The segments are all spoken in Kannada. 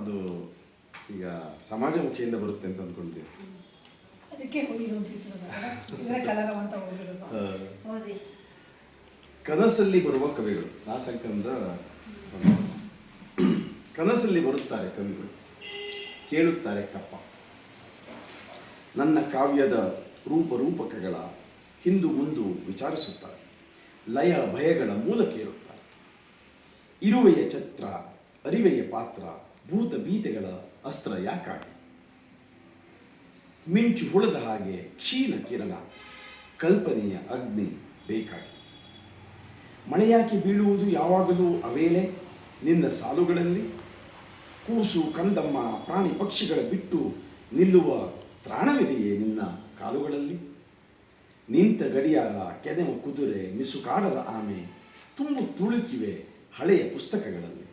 ಅದು ಈಗ ಸಮಾಜಮುಖಿಯಿಂದ ಬರುತ್ತೆ ಅಂತ ಅಂದ್ಕೊಳ್ತೀನಿ ಅದಕ್ಕೆ ಕನಸಲ್ಲಿ ಬರುವ ಕವಿಗಳು ಆ ಸಂಕಲನದ ಕನಸಲ್ಲಿ ಬರುತ್ತಾರೆ ಕವಿಗಳು ಕೇಳುತ್ತಾರೆ ಕಪ್ಪ. ನನ್ನ ಕಾವ್ಯದ ರೂಪ ರೂಪಕಗಳ ಹಿಂದು ಮುಂದು ವಿಚಾರಿಸುತ್ತಾರೆ. ಲಯ ಭಯಗಳ ಮೂಲ ಕೇಳುತ್ತಾರೆ. ಇರುವೆಯ ಛತ್ರ ಅರಿವೆಯ ಪಾತ್ರ ಭೂತ ಬೀತೆಗಳ ಅಸ್ತ್ರ ಯಾಕಾಗಿ? ಮಿಂಚು ಹುಳದ ಹಾಗೆ ಕ್ಷೀಣ ಕಿರಣ, ಕಲ್ಪನೆಯ ಅಗ್ನಿ ಬೇಕಾಗಿ. ಮಳೆಯಾಕಿ ಬೀಳುವುದು ಯಾವಾಗಲೂ ಅವೇಳೆ? ನಿನ್ನ ಸಾಲುಗಳಲ್ಲಿ? ಕೂಸು ಕಂದಮ್ಮ ಪ್ರಾಣಿ ಪಕ್ಷಿಗಳ ಬಿಟ್ಟು ನಿಲ್ಲುವ ತ್ರಾಣವಿದೆಯೇ ನಿನ್ನ ಕಾಲುಗಳಲ್ಲಿ? ನಿಂತ ಗಡಿಯಾರ ಕೆದೆಮ ಕುದುರೆ ಮಿಸುಕಾಡದ ಆಮೆ ತುಂಬ ತುಳುಕಿವೆ ಹಳೆಯ ಪುಸ್ತಕಗಳಲ್ಲಿ.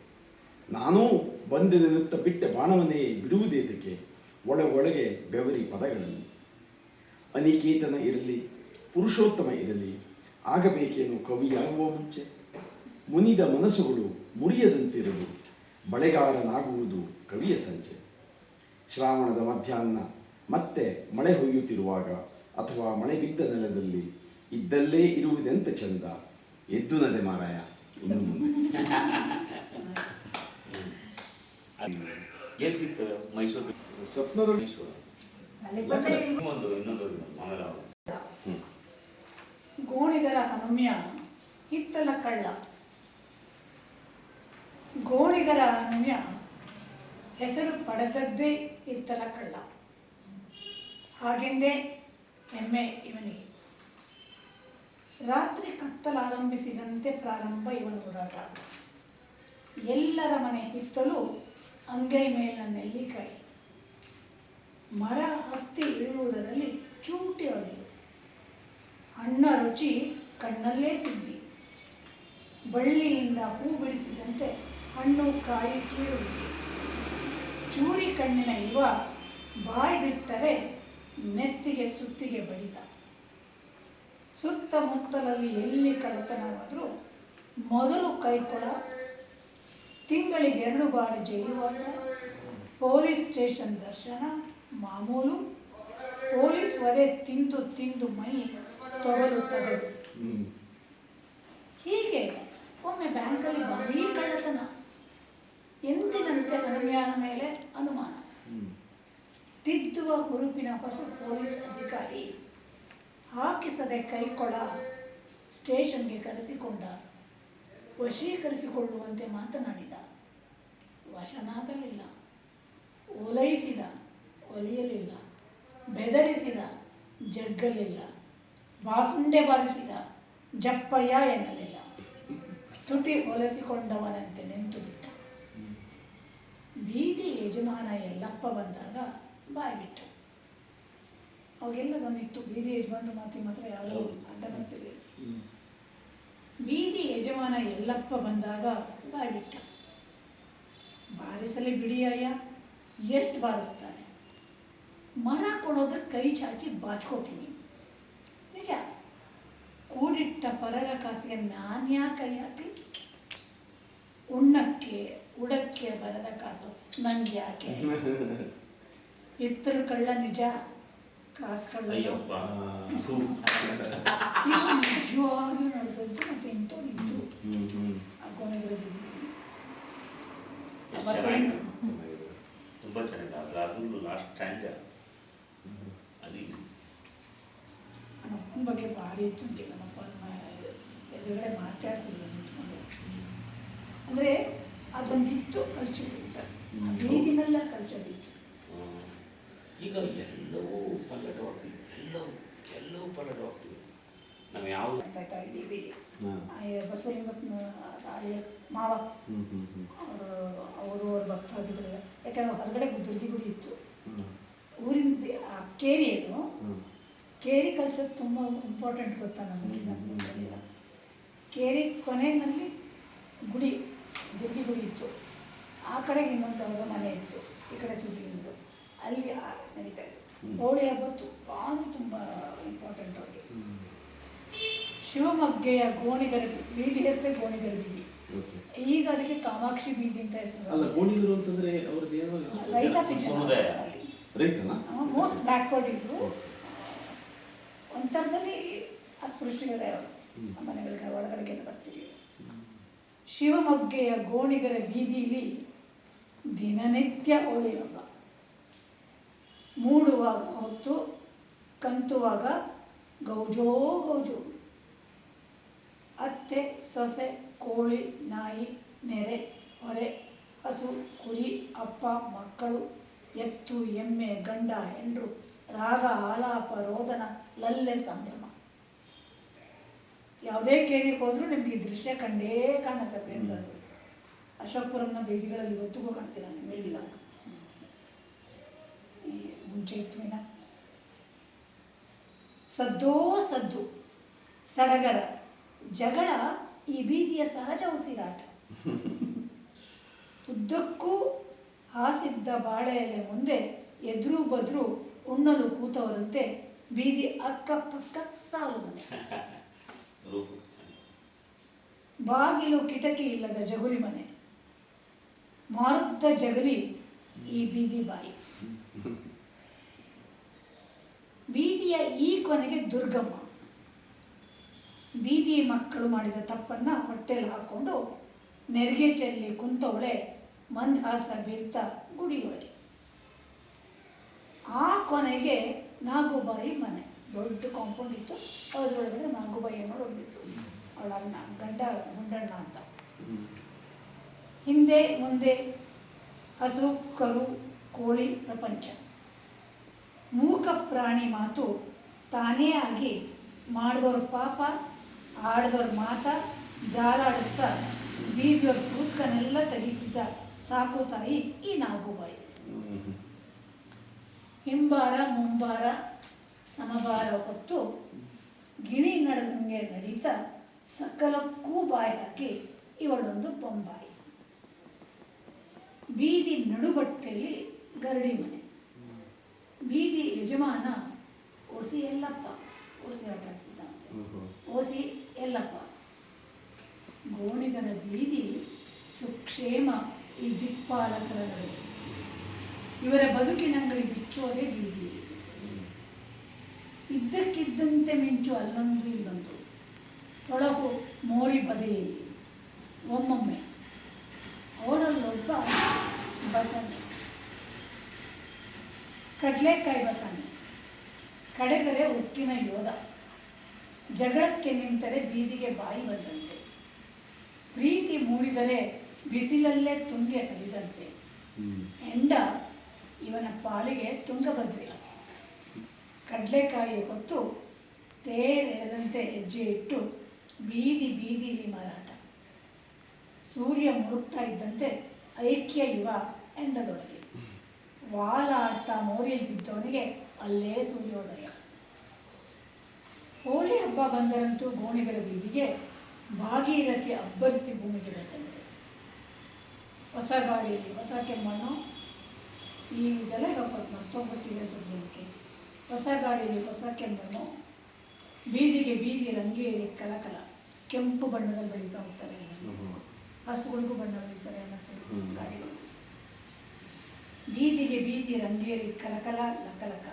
ನಾನೂ ಬಂದೆನೆನ್ನುತ್ತ ಬಿಟ್ಟ ಬಾಣವನ್ನೇ ಒಳ ಒಳಗೆ ಬೆವರಿ ಪದಗಳನ್ನು. ಅನಿಕೇತನ ಇರಲಿ, ಪುರುಷೋತ್ತಮ ಇರಲಿ, ಆಗಬೇಕೇನು ಕವಿಯಾಗುವ ಮುಂಚೆ? ಮುನಿದ ಮನಸ್ಸುಗಳು ಮುರಿಯದಂತಿರಲು, ಬಳೆಗಾರನಾಗುವುದು ಕವಿಯ ಸಂಜೆ ಶ್ರಾವಣದ ಮಧ್ಯಾಹ್ನ ಮತ್ತೆ ಮಳೆ ಹೊಯ್ಯುತ್ತಿರುವಾಗ ಅಥವಾ ಮಳೆ ಬಿದ್ದ ನೆಲದಲ್ಲಿ ಇದ್ದಲ್ಲೇ ಇರುವುದೆಂತ ಚಂದ? ಎದ್ದು ನಡೆ ಮಾರಾಯ, ಇನ್ನು ಎಲ್ಲಿ ಮೈಸೂರು. ಮೈಸೂರು. ಅಲ್ಲಿ ಬಂದರೆ ಇನ್ನೊಂದು ಆಮೇಲೆ. ಗೋಣಿಗರ ಹನುಮ್ಯ ಹಿತ್ತಲ ಕಳ್ಳ. ಗೋಣಿಗರ ಹನುಮ್ಯ ಹೆಸರು ಪಡೆದದ್ದೇ ಹಿತ್ತಲ ಕಳ್ಳ. ಹಾಗೆಂದೇ ಹೆಮ್ಮೆ ಇವನಿಗೆ. ರಾತ್ರಿ ಕತ್ತಲಾರಂಭಿಸಿದಂತೆ ಪ್ರಾರಂಭ ಇವನ ಹೋರಾಟ. ಎಲ್ಲರ ಮನೆ ಹಿತ್ತಲು ಅಂಗೈ ಮೇಲಿನ ನೆಲ್ಲಿಕಾಯಿ ಮರ ಹತ್ತಿ ಇಳಿಯುವುದರಲ್ಲಿ ಚೂಟಿ ಅಳಿಲು ಹಣ್ಣ ರುಚಿ ಕಣ್ಣಲ್ಲೇ ಸಿದ್ದಿ ಬಳ್ಳಿಯಿಂದ ಹೂ ಬಿಡಿಸಿದಂತೆ ಹಣ್ಣು ಕಾಯಿ ಕೀಳುವುದು. ಚೂರಿ ಕಣ್ಣಿನ ಯುವ ಬಾಯಿ ಬಿಟ್ಟರೆ ನೆತ್ತಿಗೆ ಸುತ್ತಿಗೆ ಬಡಿತ ಸುತ್ತಮುತ್ತಲಲ್ಲಿ ಎಲ್ಲಿ ಕಳತನವಾದರೂ ಮೊದಲು ಕೈಕೊಳ ತಿಂಗಳಿಗೆ ಎರಡು ಬಾರಿ ಜೈಲುವಾಸ ಪೊಲೀಸ್ ಸ್ಟೇಷನ್ ದರ್ಶನ ಮಾಮೂಲು. ಪೊಲೀಸ್ ಒಲೆ ತಿಂದು ತಿಂದು ಮೈ ತೊಗಲುತ್ತದೆ. ಹೀಗೆ ಒಮ್ಮೆ ಬ್ಯಾಂಕಲ್ಲಿ ಭಾರೀ ಕಳ್ಳತನ. ಎಂದಿನಂತೆ ಅನುಮಾನ ಮೇಲೆ ಅನುಮಾನ. ತಿದ್ದುವ ಹುರುಪಿನ ಹೊಸ ಪೊಲೀಸ್ ಅಧಿಕಾರಿ ಹಾಕಿಸದೆ ಕೈಕೊಳ ಸ್ಟೇಷನ್ಗೆ ಕರೆಸಿಕೊಂಡ ವಶೀಕರಿಸಿಕೊಳ್ಳುವಂತೆ ಮಾತನಾಡಿದ. ವಶನಾಗಲಿಲ್ಲ. ಓಲೈಸಿದ ಒಲಿಯಲಿಲ್ಲ. ಬೆದರಿಸಿದ. ಜಗ್ಗಲಿಲ್ಲ. ಬಾಸುಂಡೆ ಬಾರಿಸಿದ. ಜಪ್ಪಯ್ಯ ಎನ್ನಲಿಲ್ಲ. ತುಟಿ ಹೊಲಸಿಕೊಂಡವನಂತೆ ನಿಂತು ಬಿಟ್ಟ. ಬೀದಿ ಯಜಮಾನ ಎಲ್ಲಪ್ಪ ಬಂದಾಗ ಬಾಯ್ಬಿಟ್ಟ ಅವಾಗೆಲ್ಲ ಅವಾಗೆಲ್ಲದೊಂದಿತ್ತು. ಬೀದಿ ಯಜಮಾನ ಮಾತಿ ಮಾತ್ರ ಯಾರು ಅಡ್ಡ ಬರ್ತಿರ್ಲಿಲ್ಲ. ಬೀದಿ ಯಜಮಾನ ಎಲ್ಲಪ್ಪ ಬಂದಾಗ ಬಾಯ್ಬಿಟ್ಟ. ಬಾರಿಸಲಿ ಬಿಡಿ ಅಯ್ಯ ಎಷ್ಟು ಬಾರಿಸ್ತಾನೆ? ಮರ ಕೊಡೋದಕ್ಕೆ ಕೈ ಚಾಚಿ ಬಾಚ್ಕೋತೀನಿ. ನಿಜ? ಕೂಡಿಟ್ಟ ಪರರ ಕಾಸಿಗೆ ನಾನ್ಯಾ ಕೈ ಹಾಕಿ ಉಣ್ಣಕ್ಕೆ ಉಡಕ್ಕೆ ಬರದ ಕಾಸು ನಂಗೆ ಯಾಕೆ? ಎತ್ತಲು ಕಳ್ಳ ನಿಜ ಕಾಸು ಕಳ್ಳ ನಿಜವಾಗ್ಲೂ ನಡೆದದ್ದು ಮತ್ತೆ ಎಷ್ಟ್ ಚೆನ್ನಾಗಿದೆ. ತುಂಬಾ ಚೆನ್ನಾಗಿದೆ ಅದು ಅದು ಲಾಸ್ಟ್ ಸ್ಟ್ಯಾಂಡ ಅದು ನಮ್ಮ ಅಪ್ಪನ ಬಗ್ಗೆ ಭಾರಿ ಇತ್ತು ನಮ್ಮ ಅಪ್ಪನ ಎದುರುಗಡೆ ಮಾತಾಡ್ತಿದ್ರು ನಿಂತ್ಕೊಂಡು ಅಂದರೆ ಅದೊಂದಿತ್ತು ಕಲ್ಚರ್ ಅಂತ ಆ ಬೀದಿನೆಲ್ಲ ಕಲ್ಚರ್ ಇತ್ತು ಆ, ಈಗ ಎಲ್ಲವೂ ಪಲ್ಲಟವಾಗ್ತಿವೆ ಎಲ್ಲವೂ ಎಲ್ಲವೂ ಪಲ್ಲಟವಾಗ್ತಿವೆ ನಾವು ಯಾವ ಆಯ್ತಾ ಇಡೀ ಬೀದಿ ಹಾ. ಆ ಬಸವಲಿಂಗಪ್ಪನ ಆಳಿಯ ಮಾವ. ಅವರು ಅವರು ಅವ್ರ ಭಕ್ತಾದಿಗಳು ಯಾಕಂದ್ರೆ ಹೊರಗಡೆ ದುರ್ಗಿ ಗುಡಿ ಇತ್ತು. ಊರಿಂದ ಆ ಕೇರಿ ಏನು? ಕೇರಿ ಕಲ್ಚರ್ ತುಂಬ ಇಂಪಾರ್ಟೆಂಟ್ ಗೊತ್ತಾ ನಮಗೆ? ಕೇರಿ ಕೊನೆಯಲ್ಲಿ ಗುಡಿ ದುರ್ಗಿ ಗುಡಿ ಇತ್ತು. ಆ ಕಡೆಗೆ ಇನ್ನೊಂದು ಅವರ ಮನೆ ಇತ್ತು. ಈ ಕಡೆ ತುದಿಗಿಂದು ಅಲ್ಲಿ ನಡೀತಾ ಇತ್ತು. ಹೋಳಿ ಹಬ್ಬ ಭಾಳ ತುಂಬ ಇಂಪಾರ್ಟೆಂಟ್ ಅವ್ರಿಗೆ. ಶಿವಮೊಗ್ಗೆಯ ಗೋಣಿಗರ ಬೀದಿ ಹೆಸರೇ ಗೋಣಿಗರ ಬೀದಿ. ಈಗ ಅದಕ್ಕೆ ಕಾಮಾಕ್ಷಿ ಬೀದಿ ಅಂತ ಅಲ್ಲ ಹೆಸರು ಗೋಣಿಗರು ಅಂತಂದ್ರೆ ಅವ್ರದ್ದು ಏನೋ ರೈತಾಪಿ ಮೋಸ್ಟ್ ಬ್ಯಾಕ್ವರ್ಡ್ ಇದ್ರು. ಒಂಥರದಲ್ಲಿ ನಮ್ಮ ಮನೆಗಳಿಗೆ ಒಳಗಡೆಗೆ ಬರ್ತೀವಿ. ಶಿವಮೊಗ್ಗೆಯ ಗೋಣಿಗರ ಬೀದಿಲಿ ದಿನನಿತ್ಯ ಹೋಳಿ ಹಬ್ಬ. ಮೂಡುವಾಗ ಹೊತ್ತು ಕಂತುವಾಗ ಗೌಜೋ ಗೌಜು. ಅತ್ತೆ, ಸೊಸೆ, ಕೋಳಿ, ನಾಯಿ, ನೆರೆ, ಹೊರೆ, ಹಸು, ಕುರಿ, ಅಪ್ಪ, ಮಕ್ಕಳು, ಎತ್ತು, ಎಮ್ಮೆ, ಗಂಡ, ಹೆಂಡ್ರು, ರಾಗ, ಆಲಾಪ, ರೋದನ, ಲಲ್ಲೆ, ಸಂಭ್ರಮ. ಯಾವುದೇ ಕೇರಿಗೆ ಹೋದರೂ ನಿಮ್ಗೆ ಈ ದೃಶ್ಯ ಕಂಡೇ ಕಾಣುತ್ತೆ ಪ್ರೇಮದ ಅಶೋಕ್ಪುರಂನ ಬೀದಿಗಳಲ್ಲಿ ಇವತ್ತಿಗೂ ಕಾಣ್ತೀರ ಮೇಲಿಲ್ಲ. ಈ ಮುಂಚೆ ಇತ್ತು ಸದ್ದೋ ಸದ್ದು, ಸಡಗರ. ಜಗಳ ಈ ಬೀದಿಯ ಸಹಜ ಉಸಿರಾಟ. ಉದ್ದಕ್ಕೂ ಹಾಸಿದ್ದ ಬಾಳೆ ಎಲೆ ಮುಂದೆ ಎದುರು ಬದ್ರು ಉಣ್ಣಲು ಕೂತವರಂತೆ ಬೀದಿ ಅಕ್ಕಪಕ್ಕ ಸಾಲು ಮನೆ ಬಾಗಿಲು ಕಿಟಕಿ ಇಲ್ಲದ ಜಗುಲಿ ಮನೆ. ಮಾರುದ್ದ ಜಗಲಿ ಈ ಬೀದಿ ಬಾಯಿ. ಬೀದಿಯ ಈ ಕೊನೆಗೆ ದುರ್ಗಮ್ಮ. ಬೀದಿ ಮಕ್ಕಳು ಮಾಡಿದ ತಪ್ಪನ್ನ ಹೊಟ್ಟೆಲಿ ಹಾಕೊಂಡು ನೆರಿಗೆ ಚೆಲ್ಲಿ ಕುಂತವಳೆ ಮಂದಹಾಸ ಬೀರ್ತ ಗುಡಿಯೊಳಗೆ. ಆ ಕೊನೆಗೆ ನಾಗುಬಾಯಿ ಮನೆ. ದೊಡ್ಡ ಕಾಂಪೌಂಡ್ ಇತ್ತು. ಅದರೊಳಗಡೆ ನಾಗುಬಾಯಿ ಅನ್ನೋರು ಒಬ್ಬಿದ್ರು ಅವಳ ಅಣ್ಣ, ಗಂಡ, ಗುಂಡಣ್ಣ ಅಂತ. ಹಿಂದೆ, ಮುಂದೆ ಹಸು ಕರು, ಕೋಳಿ ಪ್ರಪಂಚ. ಮೂಕ ಪ್ರಾಣಿ ಮಾತು ತಾನೇ ಆಗಿ ಮಾಡಿದವ್ರ ಪಾಪ ಆಡ್ದವ್ರ ಮಾತ ಜಾಲಾಡಿಸ್ತಾ ಬೀದಿಯವ್ರ ಕೂತ್ಕನೆಲ್ಲ ತೆಗಿತಿದ್ದ ಸಾಕು ತಾಯಿ ಈ ನಾಗುಬಾಯಿ ಹಿಂಬಾರ, ಮುಂಬಾರ, ಸಮಬಾರ ಹೊತ್ತು ಗಿಣಿ ನಡೆದಂಗೆ ನಡೀತಾ ಸಕಲಕ್ಕೂ ಬಾಯಿ ಹಾಕಿ ಇವಳೊಂದು ಬೊಂಬಾಯಿ ಬೀದಿ ನಡುಬಟ್ಟೆಯಲ್ಲಿ ಗರಡಿ ಮನೆ. ಬೀದಿ ಯಜಮಾನ ಓಸಿ ಎಲ್ಲಪ್ಪ. ಓಸಿ ಆಟ ಆಡ್ತಿದ್ದಂತೆ. ಓಸಿ ಎಲ್ಲಪ್ಪ. ಗೋಣಿಗನ ಬೀದಿ ಸುಕ್ಷೇಮ ಈ ದಿಕ್ಪಾಲಕರ ನಡುವೆ ಇವರ ಬದುಕಿನಂಗಡಿ ಬಿಚ್ಚೋದೇ ಬೀದಿ. ಇದ್ದಕ್ಕಿದ್ದಂತೆ ಮಿಂಚು ಅಲ್ಲೊಂದು ಇಲ್ಲೊಂದು. ತೊಳಗು ಮೋರಿ ಬದೆಯಲ್ಲಿ. ಒಮ್ಮೊಮ್ಮೆ. ಅವರಲ್ಲೊಬ್ಬ ಬಸಣ್ಣ ಕಡಲೆಕಾಯಿ ಬಸಣ್ಣ ಕಡೆದರೆ ಉಕ್ಕಿನ ಯೋಧ. ಜಗಳಕ್ಕೆ ನಿಂತರೆ ಬೀದಿಗೆ ಬಾಯಿ ಬಂದಂತೆ. ಪ್ರೀತಿ ಮೂಡಿದರೆ ಬಿಸಿಲಲ್ಲೇ ತುಂಗೆ ಕಲಿದಂತೆ ಹೆಂಡ ಇವನ ಪಾಲಿಗೆ ತುಂಗಭದ್ರೆ ಕಡಲೆಕಾಯಿ ಹೊತ್ತು ತೇರೆಳೆದಂತೆ ಹೆಜ್ಜೆ ಇಟ್ಟು ಬೀದಿ ಬೀದಿಲಿ ಮಾರಾಟ. ಸೂರ್ಯ ಮುಳುಗ್ತಾ ಇದ್ದಂತೆ ಐಕ್ಯ ಯುವ ಹೆಂಡದೊಳಗೆ. ವಾಲ ಆಡ್ತಾ ಮೋರಿಯಲ್ಲಿ ಬಿದ್ದವನಿಗೆ ಅಲ್ಲೇ ಸೂರ್ಯೋದಯ. ಹೋಳಿ ಹಬ್ಬ ಬಂದರಂತೂ ಗೋಣಿಗರ ಬೀದಿಗೆ ಭಾಗೀರಥಿ ಅಬ್ಬರಿಸಿ ಭೂಮಿಗೆ ಬಂದಂತೆ. ಹೊಸ ಗಾಡಿಯಲ್ಲಿ ಹೊಸ ಕೆಮ್ಮಣ್ಣು ಈ ಇದೆಲ್ಲ ಇವಾಗ ಮರ್ತೋಗ್ಬಿಟ್ಟಿದೆ ಸದ್ಯಕ್ಕೆ ಹೊಸ ಗಾಡಿಯಲ್ಲಿ ಹೊಸ ಕೆಮ್ಮಣ್ಣು ಬೀದಿಗೆ ಬೀದಿ ರಂಗೇರಿ ಕಲಕಲ. ಕೆಂಪು ಬಣ್ಣದಲ್ಲಿ ಬೆಳೀತಾ ಹೋಗ್ತಾರೆ. ಹಸುಗಳಿಗೂ ಬಣ್ಣ ಬೆಳೀತಾರೆ ಗಾಡಿಗಳು ಬೀದಿಗೆ ಬೀದಿ ರಂಗೇರಿ ಕಲಕಲ ಲಕಲಕ.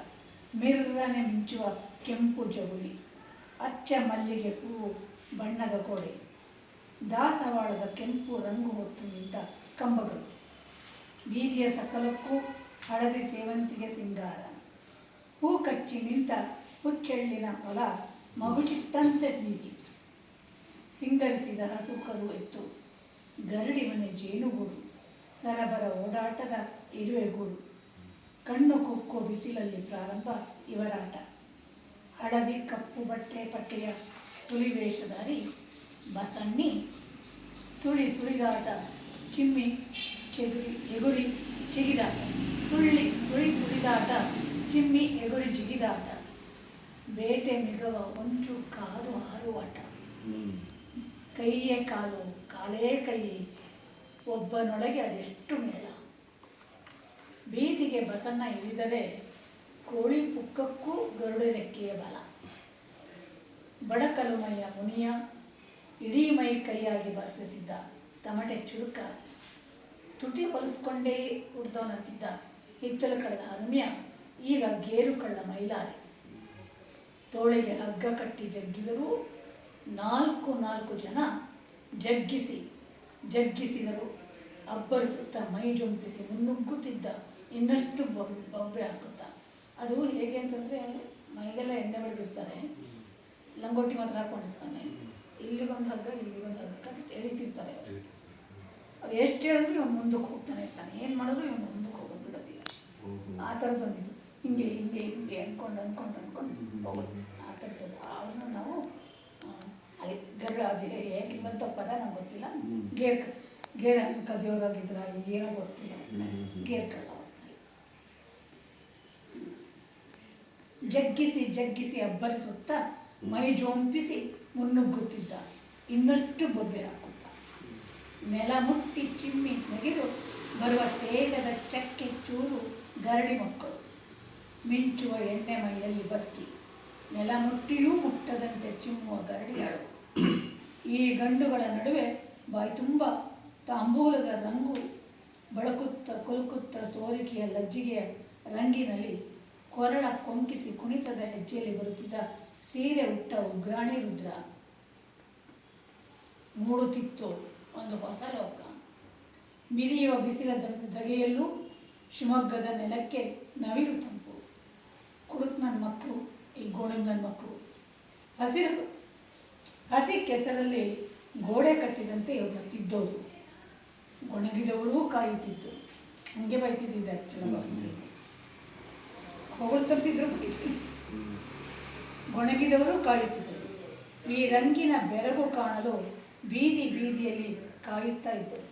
ಮಿರ್ರನೆ ಮಿಂಚುವ ಕೆಂಪು ಜಗುಲಿ ಅಚ್ಚ ಮಲ್ಲಿಗೆ ಹೂವು ಬಣ್ಣದ ಗೋಡೆ, ದಾಸವಾಳದ ಕೆಂಪು ರಂಗು ಹೊತ್ತು ನಿಂತ ಕಂಬಗಳು. ಬೀದಿಯ ಸಕಲಕ್ಕೂ ಹಳದಿ ಸೇವಂತಿಗೆ ಸಿಂಗಾರ. ಹೂ ಕಚ್ಚಿ ನಿಂತ ಹುಚ್ಚೆಳ್ಳಿನ ಹೊಲ ಮಗುಚಿತ್ತಂತೆ ಬೀದಿ. ಸಿಂಗರಿಸಿದ ಹಸು ಕರು ಎತ್ತು, ಗರಡಿ ಮನೆ ಜೇನುಗೂಡು, ಸರಬರ ಓಡಾಟದ ಇರುವೆಗೂಡು. ಕಣ್ಣು ಕುಕ್ಕೋ ಬಿಸಿಲಲ್ಲಿ ಪ್ರಾರಂಭ ಇವರಾಟ. ಹಳದಿ ಕಪ್ಪು ಬಟ್ಟೆ ಪಟ್ಟೆಯ ಹುಲಿ ವೇಷಧಾರಿ ಬಸಣ್ಣಿ. ಸುಳಿ ಸುಳಿದಾಟ ಚಿಮ್ಮಿ ಚಿಗುರಿ ಎಗುರಿ ಚಿಗಿದಾಟ ಸುಳ್ಳಿ ಸುಳಿ ಸುಳಿದಾಟ ಚಿಮ್ಮಿ ಎಗುರಿ ಜಿಗಿದಾಟ. ಬೇಟೆ ಮಿಗವ ಒಂಚು ಕಾದು ಹಾರುವಾಟ ಕೈಯೇ ಕಾಲು ಕಾಲೇ ಕೈ ಒಬ್ಬನೊಳಗೆ ಅದೆಷ್ಟು ಮೇಳ. ಬೀದಿಗೆ ಬಸಣ್ಣ ಇಳಿದರೆ ಕೋಳಿ ಪುಕ್ಕಕ್ಕೂ ಗರುಡೆ ರೆಕ್ಕೆಯ ಬಲ. ಬಡಕಲುಮಯ್ಯ ಮುನಿಯ ಇಡೀ ಮೈ ಕೈಯಾಗಿ ಬಾರಿಸುತ್ತಿದ್ದ ತಮಟೆ ಚುರುಕ ತುಟಿ ಹೊಲಿಸ್ಕೊಂಡೇ ಹುಡ್ದವನಂತಿದ್ದ ಹಿತ್ತಲ ಕಳ್ಳ ಹನುಮ್ಯ ಈಗ ಗೇರು ಕಳ್ಳ ಮೈಲಾರಿ. ತೋಳಿಗೆ ಹಗ್ಗ ಕಟ್ಟಿ ಜಗ್ಗಿದರೂ ನಾಲ್ಕು ನಾಲ್ಕು ಜನ ಜಗ್ಗಿಸಿ ಜಗ್ಗಿಸಿದರು. ಅಬ್ಬರಿಸುತ್ತಾ ಮೈ ಜುಂಪಿಸಿ ಮುನ್ನುಗ್ಗುತ್ತಿದ್ದ ಇನ್ನಷ್ಟು ಬೊಬ್ ಬೊಬ್ಬೆ ಹಾಕುತ್ತಾ. ಅದು ಹೇಗೆ ಅಂತಂದರೆ ಮೈಗೆಲ್ಲ ಎಣ್ಣೆ ಬೆಳೆದಿರ್ತಾರೆ ಲಂಗೋಟಿ ಮಾತ್ರ ಹಾಕ್ಕೊಂಡಿರ್ತಾನೆ ಇಲ್ಲಿಗೊಂದು ಹಗ್ಗ ಇಲ್ಲಿಗೊಂದು ಹಗ್ಗ ಕಟ್ಟಿ ಎಳಿತಿರ್ತಾರೆ ಅವ್ರು. ಎಷ್ಟು ಹೇಳಿದ್ರು ಇವನು ಮುಂದಕ್ಕೆ ಹೋಗ್ತಾನೆ ಇರ್ತಾನೆ ಏನು ಮಾಡಿದ್ರು ಇವನು ಮುಂದಕ್ಕೆ ಹೋಗೋದು ಬಿಡೋದಿಲ್ಲ. ಆ ಥರದ್ದೊಂದು ಇದು. ಹಿಂಗೆ ಹಿಂಗೆ ಹಿಂಗೆ ಅಂದ್ಕೊಂಡು ಅಂದ್ಕೊಂಡು ಅಂದ್ಕೊಂಡು ಆ ಥರದ್ದು ಅವನು ನಾವು ಅಲ್ಲಿ ಗರುಡ, ಅದು ಹೇಗೆ ಬಂತ ನಂಗೆ ಗೊತ್ತಿಲ್ಲ. ಗೇರ್ ಗೇರ್ ಕದಿಯೋರಾಗಿದ್ರ ಏನೋ ಗೊತ್ತಿಲ್ಲ. ಗೇರ್ ಕಳ್ಳ ಜಗ್ಗಿಸಿ ಜಗ್ಗಿಸಿ ಅಬ್ಬರಿಸುತ್ತಾ ಮೈ ಜೋಂಪಿಸಿ ಮುನ್ನುಗ್ಗುತ್ತಿದ್ದ. ಇನ್ನಷ್ಟು ಬೊಬ್ಬೆ ಹಾಕುತ್ತ. ನೆಲ ಮುಟ್ಟಿ ಚಿಮ್ಮಿ ನೆಗೆದು ಬರುವ ತೇಗದ ಚಕ್ಕೆ ಚೂರು ಗರಡಿ ಮಕ್ಕಳು. ಮಿಂಚುವ ಎಣ್ಣೆ ಮೈಯಲ್ಲಿ ಬಸ್ಕಿ. ನೆಲ ಮುಟ್ಟಿಯೂ ಮುಟ್ಟದಂತೆ ಚಿಮ್ಮುವ ಗರಡಿಯಾಳು. ಈ ಗಂಡುಗಳ ನಡುವೆ ಬಾಯಿ ತುಂಬ ತಾಂಬೂಲದ ರಂಗು, ಬಳಕುತ್ತ ಕುಲುಕುತ್ತ ತೋರಿಕೆಯ ಲಜ್ಜಿಗೆಯ ರಂಗಿನಲ್ಲಿ ಕೊರಳ ಕೊಂಕಿಸಿ ಕುಣಿತದ ಹೆಜ್ಜೆಯಲ್ಲಿ ಬರುತ್ತಿದ್ದ ಸೀರೆ ಉಟ್ಟ ಉಗ್ರಾಣಿ ರುದ್ರ. ಮೂಡುತ್ತಿತ್ತು ಒಂದು ಹೊಸ ಲೋಕ. ಮಿರಿಯುವ ಬಿಸಿಲ ಧಗೆಯಲ್ಲೂ ಶಿವಮೊಗ್ಗದ ನೆಲಕ್ಕೆ ನವಿಲು ತಂಪು. ಕುಡುಕ್ ನನ್ನ ಮಕ್ಕಳು ಈ ಗೋಣಿಗೆ ನನ್ನ ಮಕ್ಕಳು ಹಸಿರು, ಹಸಿ ಕೆಸರಲ್ಲಿ ಗೋಡೆ ಕಟ್ಟಿದಂತೆ ಇವರು ತಿದ್ದೋದು ಗೊಣಗಿದವರೂ ಕಾಯುತ್ತಿದ್ದು. ಹಂಗೆ ಬೈತಿದ್ದಿದೆ ಆ್ಯಕ್ಚುಲಿ ಹೊಗಳು ತಪ್ಪಿದ್ರು ಗೊಣಗಿದವರು ಕಾಯುತ್ತಿದ್ದರು. ಈ ರಂಗಿನ ಬೆರಗು ಕಾಣಲು ಬೀದಿ ಬೀದಿಯಲ್ಲಿ ಕಾಯುತ್ತಾ ಇದ್ದರು.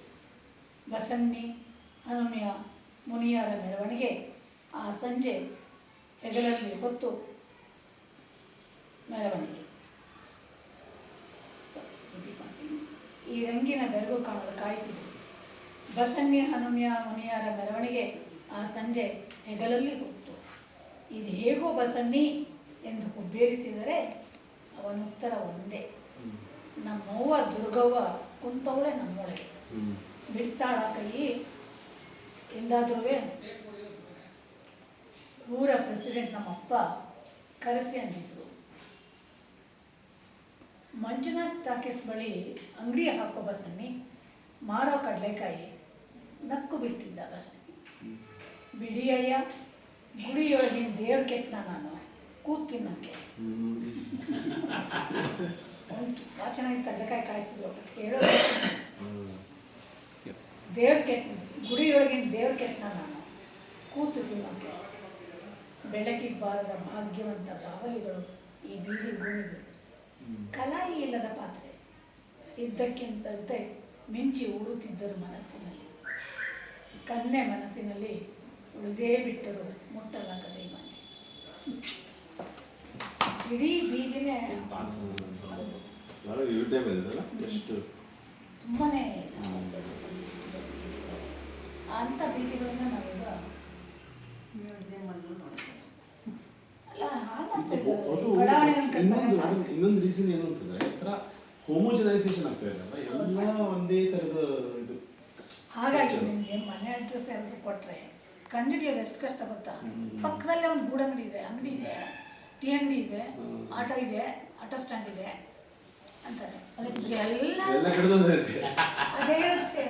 ಬಸಣ್ಣಿ ಹನುಮಯ ಮುನಿಯರ ಮೆರವಣಿಗೆ ಆ ಸಂಜೆ ಹೆಗಲಲ್ಲಿ ಹೊತ್ತು ಮೆರವಣಿಗೆ. ಈ ರಂಗಿನ ಬೆರಗು ಕಾಣಲು ಕಾಯುತ್ತಿದ್ದರು. ಬಸಣ್ಣಿ ಹನುಮಯ ಮುನಿಯರ ಮೆರವಣಿಗೆ ಆ ಸಂಜೆ ಹೆಗಲಲ್ಲಿ ಹೊತ್ತು ಇದು ಹೇಗೋ ಬಸಣ್ಣಿ ಎಂದು ಹುಬ್ಬೇರಿಸಿದರೆ ಅವನ ಉತ್ತರ ಒಂದೇ. ನಮ್ಮವ್ವ ದುರ್ಗವ್ವ ಕುಂತವಳೆ ನಮ್ಮೊಳಗೆ. ಬಿಡ್ತಾಳ ಕೈ ಎಂದಾದ್ರೂ ಊರ ಪ್ರೆಸಿಡೆಂಟ್ ನಮ್ಮಪ್ಪ ಕರೆಸಿ ಅಂದಿದ್ರು. ಮಂಜುನಾಥ್ ಟಾಕೀಸ್ ಬಳಿ ಅಂಗಡಿ ಹಾಕೋ ಬಸಣ್ಣಿ, ಮಾರೋ ಕಡಲೆಕಾಯಿ ನಕ್ಕು ಬಿಟ್ಟಿದ್ದ ಬಸಣ್ಣಿ. ಬಿಡಿಯಯ್ಯ ಒಳಗಿನ ದೇವ್ರ ಕೆಟ್ಟನ ನಾನು. ಕೂತ್ ತಿನ್ನಕ್ಕೆ ತುಂಬ ಚೆನ್ನಾಗಿ ಕಡ್ಲೆಕಾಯಿ ಕಾಯ್ತಿದ್ರು ಹೇಳೋ ದೇವ್ರ ಕೆಟ್ಟ ಗುಡಿಯೊಳಗಿನ ದೇವ್ರ ಕೆಟ್ಟನ ನಾನು. ಕೂತು ತಿನ್ನೋಕ್ಕೆ ಬೆಳಕಿಗೆ ಬಾರದ ಭಾಗ್ಯವಂತ ಬಾವಲಿಗಳು ಈ ಬೀದಿ ಗುಣಿದು ಕಲಾಯಿ ಇಲ್ಲದ ಪಾತ್ರೆ. ಇದ್ದಕ್ಕಿಂತಂತೆ ಮಿಂಚಿ ಉಡುತ್ತಿದ್ದರು ಮನಸ್ಸಿನಲ್ಲಿ. ಕನ್ನೆ ಮನಸ್ಸಿನಲ್ಲಿ ಉಳಿದೇ ಬಿಟ್ಟರು ಮುಟ್ಟಲಾಗದೆ ಮನೆ ಇಡೀ ಬೀದಿನೇ ತುಂಬಾನೇ ಅಂಥ ಬೀದಿಗಳನ್ನ ನಾವೀಗ ಅಲ್ಲ ಬಡಾವಣೆಗಳನ್ನ ಕಟ್ತಾರೆ, ಇನ್ನೊಂದು ಇನ್ನೊಂದು ರೀಸನ್ ಏನು ಅಂತಂದ್ರೆ ಈ ಥರ ಹೋಮೋಜನೈಸೇಷನ್ ಆಗ್ತಾ ಇದೆ ಎಲ್ಲ ಒಂದೇ ಥರದ ಇದು. ಹಾಗಾಗಿ ನಿಮಗೆ ಮನೆ ಅಡ್ರೆಸ್ ಎಲ್ಲರೂ ಕೊಟ್ಟರೆ ಕಂಡುಹಿಡಿಯೋದು ಎಷ್ಟು ಕಷ್ಟ ಗೊತ್ತಾ? ಪಕ್ಕದಲ್ಲೇ ಒಂದು ಗೂಡಂಗಡಿ ಇದೆ ಅಂಗಡಿ ಇದೆ ಟೀ ಅಂಗಡಿ ಇದೆ ಆಟೋ ಇದೆ ಆಟೋ ಸ್ಟ್ಯಾಂಡ್ ಇದೆ ಅಂತಾರೆ. ಎಲ್ಲ ಅದೇ ಇದೆ. ಅದೇ ಇರುತ್ತೆ.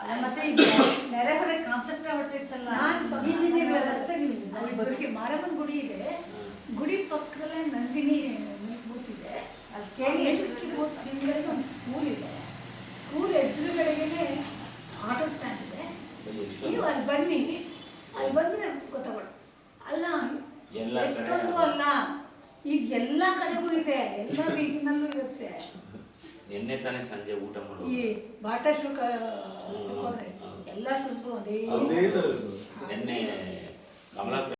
ಅಲ್ಲ ಮತ್ತೆ ನೆರೆ ನೆರೆಹೊರೆ ಕಾನ್ಸೆಪ್ಟ್ ಹೊರಟಿತ್ತಲ್ಲ? ಅಷ್ಟೇ ನೀವು ಅಲ್ಲಿ ಬದುಕಿ ಮಾರಮ್ಮನ ಗುಡಿ ಇದೆ. ಗುಡಿ ಪಕ್ಕದಲ್ಲೇ ನಂದಿನಿ ಮೂರ್ತಿದೆ ಅಲ್ಲಿ ಕೇಳಿ ಹಿಂದೆ ಒಂದು ಸ್ಕೂಲ್ ಇದೆ ಸ್ಕೂಲ್ ಎದುರುಗಡೆಗೆ ಆಟೋ ಸ್ಟ್ಯಾಂಡ್ ಇದೆ ನೀವು ಅಲ್ಲಿ ಬನ್ನಿ ಅಲ್ಲಿ ಬಂದ್ರೆ ಗೊತ್ತಾಗೋಣ ಅಲ್ಲ ಎಲ್ಲ ಕಡೆ ಎಷ್ಟೊಂದು ಅಲ್ಲ ಈಗ ಎಲ್ಲ ಕಡೆಗೂ ಇದೆ ಎಲ್ಲ ಬೀದಿನಲ್ಲೂ ಇರುತ್ತೆ ನಿನ್ನೆ ತಾನೇ ಸಂಜೆ ಊಟ ಈ ಮಾಡೋದು ಬಾಟ ಶುಲ್ಕ ಎಲ್ಲ ಶುಲ್ಕಗಳು ಒಂದೇ ಒಂದೇ ಥರ ಇರೋದು. ನಿನ್ನೆ ಕಮಲಾಪುರ